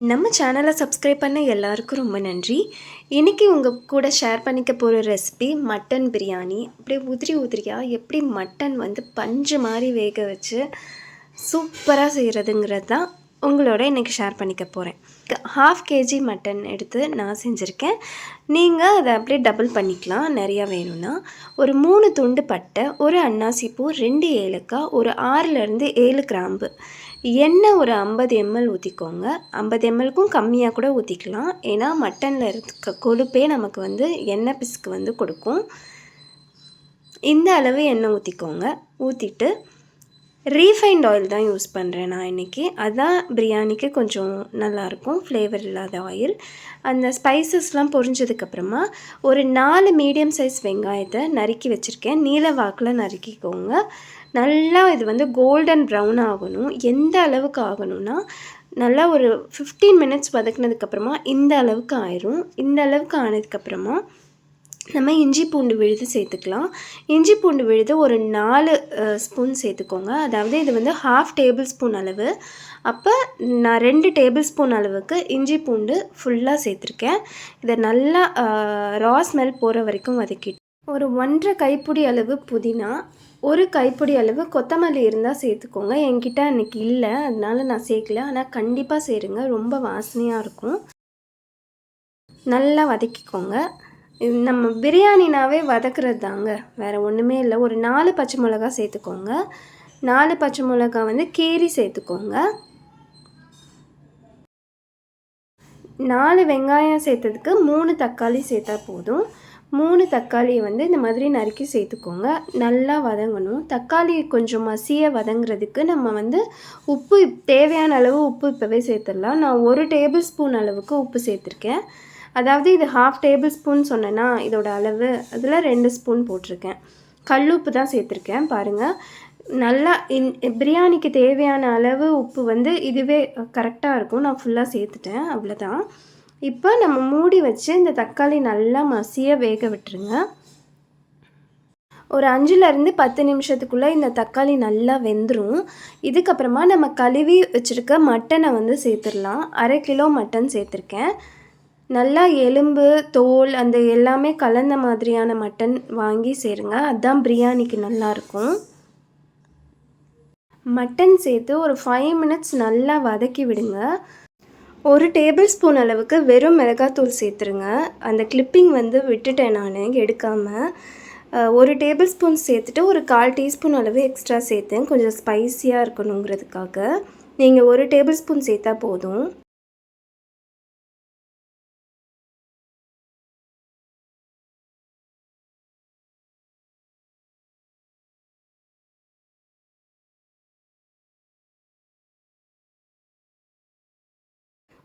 நம்ம சேனலை சப்ஸ்கிரைப் பண்ண எல்லாருக்கும் ரொம்ப நன்றி. இன்றைக்கி உங்கள் கூட ஷேர் பண்ணிக்க போகிற ரெசிபி மட்டன் பிரியாணி அப்படியே உதிரி உதிரியாக எப்படி மட்டன் வந்து பஞ்சு மாதிரி வேக வச்சு சூப்பராக செய்கிறதுங்கிறது தான் உங்களோட இன்றைக்கி ஷேர் பண்ணிக்க போகிறேன் ஹாஃப் கேஜி மட்டன் எடுத்து நான் செஞ்சுருக்கேன். நீங்கள் அதை அப்படியே டபுள் பண்ணிக்கலாம். நிறையா வேணும்னா ஒரு மூணு துண்டு பட்டை ஒரு அன்னாசிப்பூ ரெண்டு ஏலக்காய் ஒரு ஆறுலேருந்து ஏழு கிராம்பு. எண்ணெய் ஒரு ஐம்பது எம்எல் ஊற்றிக்கோங்க ஐம்பது எம்எல்க்கும் கம்மியாக கூட ஊற்றிக்கலாம் ஏன்னா மட்டனில் இருக்க கொழுப்பே நமக்கு வந்து எண்ணெய் பிசுக்கு வந்து கொடுக்கும். இந்த அளவு எண்ணெய் ஊற்றிக்கோங்க ஊற்றிட்டு ரீஃபைண்ட் ஆயில் தான் யூஸ் பண்ணுறேன் நான் இன்றைக்கி அதுதான் பிரியாணிக்கு கொஞ்சம் நல்லாயிருக்கும். ஃப்ளேவர் இல்லாத ஆயில் அந்த ஸ்பைசஸ்லாம் பொரிஞ்சதுக்கப்புறமா ஒரு நாலு மீடியம் சைஸ் வெங்காயத்தை நறுக்கி வச்சுருக்கேன். நீல வாக்கில் நறுக்கிக்கோங்க. நல்லா இது வந்து கோல்டன் ப்ரௌன் ஆகணும். எந்த அளவுக்கு ஆகணும்னா நல்லா ஒரு ஃபிஃப்டீன் மினிட்ஸ் வதக்குனதுக்கப்புறமா இந்த அளவுக்கு ஆயிரும். இந்த அளவுக்கு ஆனதுக்கப்புறமா நம்ம இஞ்சி பூண்டு விழுது சேர்த்துக்கலாம். இஞ்சி பூண்டு விழுது ஒரு நாலு ஸ்பூன் சேர்த்துக்கோங்க. அதாவது இது வந்து ஹாஃப் டேபிள் ஸ்பூன் அளவு. அப்போ நான் ரெண்டு டேபிள் ஸ்பூன் அளவுக்கு இஞ்சி பூண்டு ஃபுல்லாக சேர்த்துருக்கேன். இதை நல்லா ரா ஸ்மெல் போகிற வரைக்கும் வதக்கிட்டு ஒரு ஒன்றரை கைப்பிடி அளவு புதினா ஒரு கைப்பிடி அளவு கொத்தமல்லி இருந்தால் சேர்த்துக்கோங்க. என்கிட்ட அன்றைக்கி இல்லை. அதனால நான் சேர்க்கல. ஆனால் கண்டிப்பாக சேருங்க. ரொம்ப வாசனையாக இருக்கும். நல்லா வதக்கிக்கோங்க. நம்ம பிரியாணினாவே வதக்கிறது தாங்க வேறு ஒன்றுமே இல்லை. ஒரு நாலு பச்சை மிளகா சேர்த்துக்கோங்க. நாலு பச்சை மிளகா வந்து கீரி சேர்த்துக்கோங்க. நாலு வெங்காயம் சேர்த்ததுக்கு மூணு தக்காளி சேர்த்தா போதும். மூணு தக்காளியை வந்து இந்த மாதிரி நறுக்கி சேர்த்துக்கோங்க. நல்லா வதங்கணும். தக்காளி கொஞ்சம் மசிய வதங்குறதுக்கு நம்ம வந்து உப்பு தேவையான அளவு உப்பு இப்போவே சேர்த்துடலாம். நான் ஒரு டேபிள் ஸ்பூன் அளவுக்கு உப்பு சேர்த்துருக்கேன். அதாவது இது ஹாஃப் டேபிள் ஸ்பூன் சொன்னேன்னா இதோட அளவு அதில் ரெண்டு ஸ்பூன் போட்டிருக்கேன். கல்லுப்பு தான் சேர்த்துருக்கேன் பாருங்கள் நல்லா இன் பிரியாணிக்கு தேவையான அளவு உப்பு வந்து இதுவே கரெக்டாக இருக்கும். நான் ஃபுல்லாக சேர்த்துட்டேன் அவ்வளோதான் இப்போ நம்ம மூடி வச்சு இந்த தக்காளி நல்லா மசிய வேக விட்டுருங்க. ஒரு அஞ்சுலேருந்து பத்து நிமிஷத்துக்குள்ளே இந்த தக்காளி நல்லா வெந்துடும் இதுக்கப்புறமா நம்ம கழுவி வச்சுருக்க மட்டனை வந்து சேர்த்துடலாம். அரை கிலோ மட்டன் சேர்த்துருக்கேன். நல்லா எலும்பு தோல் அந்த எல்லாமே கலந்த மாதிரியான மட்டன் வாங்கி சேருங்க. அதுதான் பிரியாணிக்கு நல்லாயிருக்கும் மட்டன் சேர்த்து ஒரு ஃபைவ் மினிட்ஸ் நல்லா வதக்கி விடுங்க. ஒரு டேபிள் ஸ்பூன் அளவுக்கு வெறும் மிளகாத்தூள் சேர்த்துருங்க. அந்த கிளிப்பிங் வந்து விட்டுட்டேன் நான் எடுக்காமல் ஒரு டேபிள் ஸ்பூன் சேர்த்துட்டு ஒரு கால் டீஸ்பூன் அளவு எக்ஸ்ட்ரா சேர்த்தேன். கொஞ்சம் ஸ்பைஸியாக இருக்கணுங்கிறதுக்காக. நீங்கள் ஒரு டேபிள் ஸ்பூன் சேர்த்தா போதும்.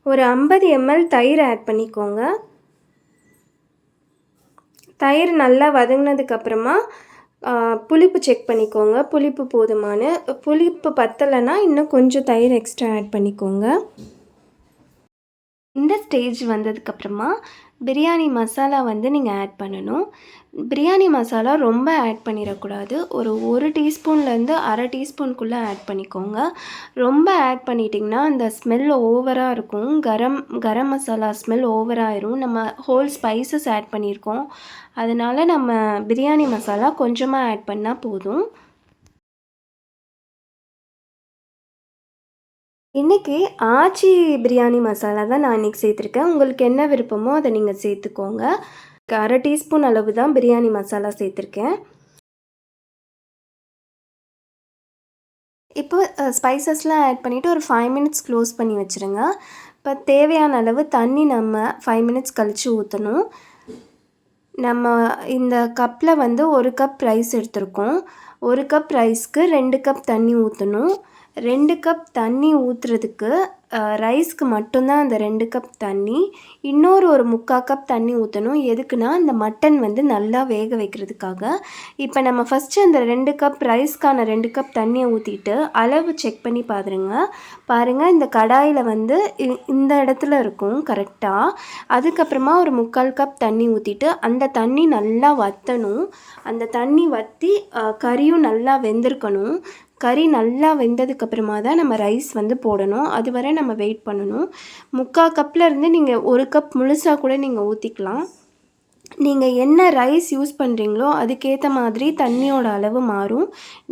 ஒரு ஐம்பது எம்எல் தயிர் ஆட் பண்ணிக்கோங்க. தயிர் நல்லா வதங்கினதுக்கப்புறமா புளிப்பு செக் பண்ணிக்கோங்க. புளிப்பு போதுமானு புளிப்பு பத்தலைன்னா இன்னும் கொஞ்சம் தயிர் எக்ஸ்ட்ரா ஆட் பண்ணிக்கோங்க. இந்த ஸ்டேஜ் வந்ததுக்கப்புறமா பிரியாணி மசாலா வந்து நீங்கள் ஆட் பண்ணணும். பிரியாணி மசாலா ரொம்ப ஆட் பண்ணிடக்கூடாது. ஒரு ஒரு டீஸ்பூன்லேருந்து அரை டீஸ்பூனுக்குள்ளே ஆட் பண்ணிக்கோங்க. ரொம்ப ஆட் பண்ணிட்டிங்கன்னா அந்த ஸ்மெல் ஓவராக இருக்கும். கரம் கரம் மசாலா ஸ்மெல் ஓவராகிரும் நம்ம ஹோல் ஸ்பைசஸ் ஆட் பண்ணியிருக்கோம் அதனால் நம்ம பிரியாணி மசாலா கொஞ்சமாக ஆட் பண்ணால் போதும். இன்றைக்கி ஆச்சி பிரியாணி மசாலா தான் நான் இன்றைக்கி சேர்த்துருக்கேன். உங்களுக்கு என்ன விருப்பமோ அதை நீங்கள் சேர்த்துக்கோங்க. அரை டீஸ்பூன் அளவு தான் பிரியாணி மசாலா சேர்த்துருக்கேன். இப்போ ஸ்பைசஸ்லாம் ஆட் பண்ணிவிட்டு ஒரு ஃபைவ் மினிட்ஸ் க்ளோஸ் பண்ணி வச்சுருங்க. இப்போ தேவையான அளவு தண்ணி நம்ம ஃபைவ் மினிட்ஸ் கழித்து ஊற்றணும் நம்ம இந்த கப்பில் வந்து ஒரு கப் ரைஸ் எடுத்திருக்கோம். ஒரு கப் ரைஸ்க்கு ரெண்டு கப் தண்ணி ஊற்றணும் ரெண்டு கப் தண்ணி ஊற்றுறதுக்கு ரைஸ்க்கு மட்டும்தான் அந்த ரெண்டு கப் தண்ணி. இன்னொரு ஒரு முக்கால் கப் தண்ணி ஊற்றணும் எதுக்குன்னா இந்த மட்டன் வந்து நல்லா வேக வைக்கிறதுக்காக. இப்போ நம்ம ஃபஸ்ட்டு அந்த ரெண்டு கப் ரைஸ்க்கான ரெண்டு கப் தண்ணியை ஊற்றிட்டு அளவு செக் பண்ணி பாருங்க. பாருங்கள் இந்த கடாயில் வந்து இந்த இடத்துல இருக்கும் கரெக்டாக அதுக்கப்புறமா ஒரு முக்கால் கப் தண்ணி ஊற்றிட்டு அந்த தண்ணி நல்லா வற்றணும் அந்த தண்ணி வற்றி கறியும் நல்லா வெந்திருக்கணும். கறி நல்லா வெந்ததுக்கப்புறமா தான் நம்ம ரைஸ் வந்து போடணும். அது வரை நம்ம வெயிட் பண்ணணும். முக்கால் கப்பில் இருந்து நீங்கள் ஒரு கப் முழுசாக கூட நீங்கள் ஊற்றிக்கலாம் நீங்கள் என்ன ரைஸ் யூஸ் பண்ணுறீங்களோ அதுக்கேற்ற மாதிரி தண்ணியோட அளவு மாறும்.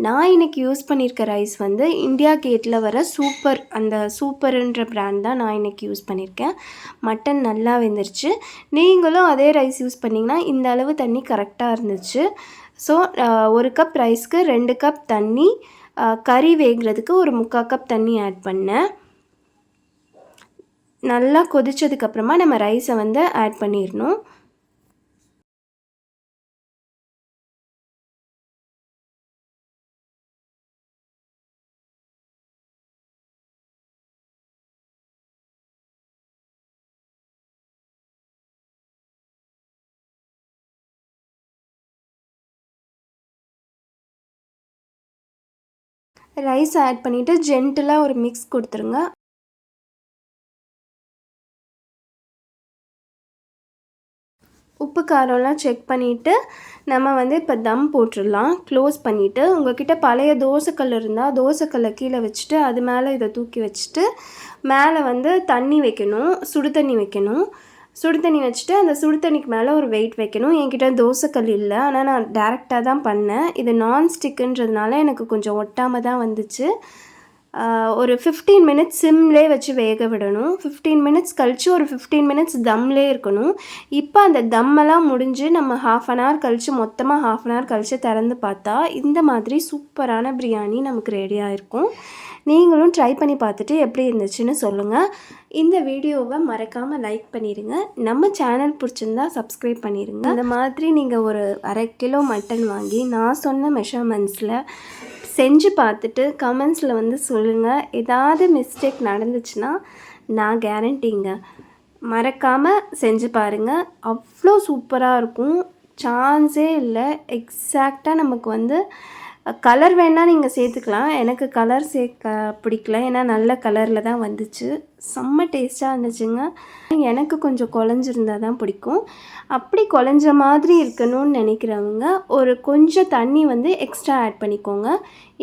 நான் இன்றைக்கி யூஸ் பண்ணியிருக்க ரைஸ் வந்து இந்தியா கேட்டில் வர சூப்பர் அந்த சூப்பருன்ற பிராண்ட் தான் நான் இன்றைக்கி யூஸ் பண்ணியிருக்கேன் மட்டன் நல்லா வெந்துருச்சு. நீங்களும் அதே ரைஸ் யூஸ் பண்ணிங்கன்னா இந்த அளவு தண்ணி கரெக்டாக இருந்துச்சு. ஸோ ஒரு கப் ரைஸ்க்கு ரெண்டு கப் தண்ணி கறி வேகிறதுக்கு ஒரு முக்கால் கப் தண்ணி ஆட் பண்ணேன் நல்லா கொதித்ததுக்கப்புறமா நம்ம ரைஸை வந்து ஆட் பண்ணிடணும். ரைஸ் ஆட் பண்ணிவிட்டு ஜென்டிலாக ஒரு மிக்ஸ் கொடுத்துருங்க. உப்பு காரம்லாம் செக் பண்ணிவிட்டு நம்ம வந்து இப்போ தம் போட்டுடலாம். க்ளோஸ் பண்ணிவிட்டு உங்கள்கிட்ட பழைய தோசைக்கல் இருந்தால் தோசைக்கல்லை கீழே வச்சுட்டு அது மேலே இதை தூக்கி வச்சுட்டு மேலே வந்து தண்ணி வைக்கணும் சுடு தண்ணி வைக்கணும். சுடு தண்ணி வச்சுட்டு அந்த சுடு தண்ணிக்கு மேலே ஒரு வெயிட் வைக்கணும். என்கிட்ட தோசைக்கல் இல்லை. ஆனால் நான் டேரெக்டாக தான் பண்ணேன். இது நான்ஸ்டிக்குன்றதுனால எனக்கு கொஞ்சம் ஒட்டாமல் தான் வந்துச்சு. ஒரு ஃபிஃப்டீன் மினிட்ஸ் சிம்லே வச்சு வேக விடணும். ஃபிஃப்டீன் மினிட்ஸ் கழித்து ஒரு ஃபிஃப்டீன் மினிட்ஸ் தம்லே இருக்கணும். இப்போ அந்த தம்மெல்லாம் முடிஞ்சு நம்ம ஹாஃப் அன் ஹவர் கழித்து மொத்தமாக ஹாஃப் அன் ஹவர் கழித்து திறந்து பார்த்தா இந்த மாதிரி சூப்பரான பிரியாணி நமக்கு ரெடியாக இருக்கும் நீங்களும் ட்ரை பண்ணி பார்த்துட்டு எப்படி இருந்துச்சுன்னு சொல்லுங்கள் இந்த வீடியோவை மறக்காமல் லைக் பண்ணிடுங்க நம்ம சேனல் பிடிச்சிருந்தா சப்ஸ்கிரைப் பண்ணிடுங்க இந்த மாதிரி நீங்கள் ஒரு அரை கிலோ மட்டன் வாங்கி நான் சொன்ன மெஷர்மெண்ட்ஸில் செஞ்சு பார்த்துட்டு கமெண்ட்ஸில் வந்து சொல்லுங்கள் ஏதாவது மிஸ்டேக் நடந்துச்சுன்னா நான் கேரண்டிங்க மறக்காமல் செஞ்சு பாருங்கள் அவ்வளோ சூப்பராக இருக்கும். சான்ஸே இல்லை. எக்ஸாக்டாக நமக்கு வந்து கலர் வேணால் நீங்கள் சேர்த்துக்கலாம். எனக்கு கலர் சேர்க்க பிடிக்கல. ஏன்னா நல்ல கலரில் தான் வந்துச்சு. செம்ம டேஸ்ட்டாக இருந்துச்சுங்க. எனக்கு கொஞ்சம் குழஞ்சிருந்தால் தான் பிடிக்கும். அப்படி குழஞ்ச மாதிரி இருக்கணும்னு நினைக்கிறவங்க ஒரு கொஞ்சம் தண்ணி வந்து எக்ஸ்ட்ரா ஆட் பண்ணிக்கோங்க.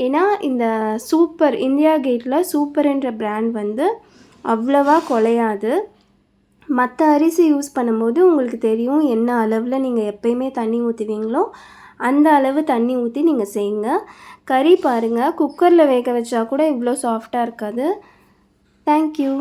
ஏன்னா இந்த சூப்பர் இந்தியா கேட்டில் சூப்பர்ன்ற பிராண்ட் வந்து அவ்வளவா குலையாது. மற்ற அரிசி யூஸ் பண்ணும்போது உங்களுக்கு தெரியும் என்ன அளவில் நீங்கள் எப்பயுமே தண்ணி ஊற்றுவீங்களோ அந்த அளவு தண்ணி ஊற்றி நீங்கள் செய்யுங்க. கறி பாருங்கள் குக்கரில் வேக வச்சா கூட இவ்வளோ சாஃப்டாக இருக்காது. தேங்க்யூ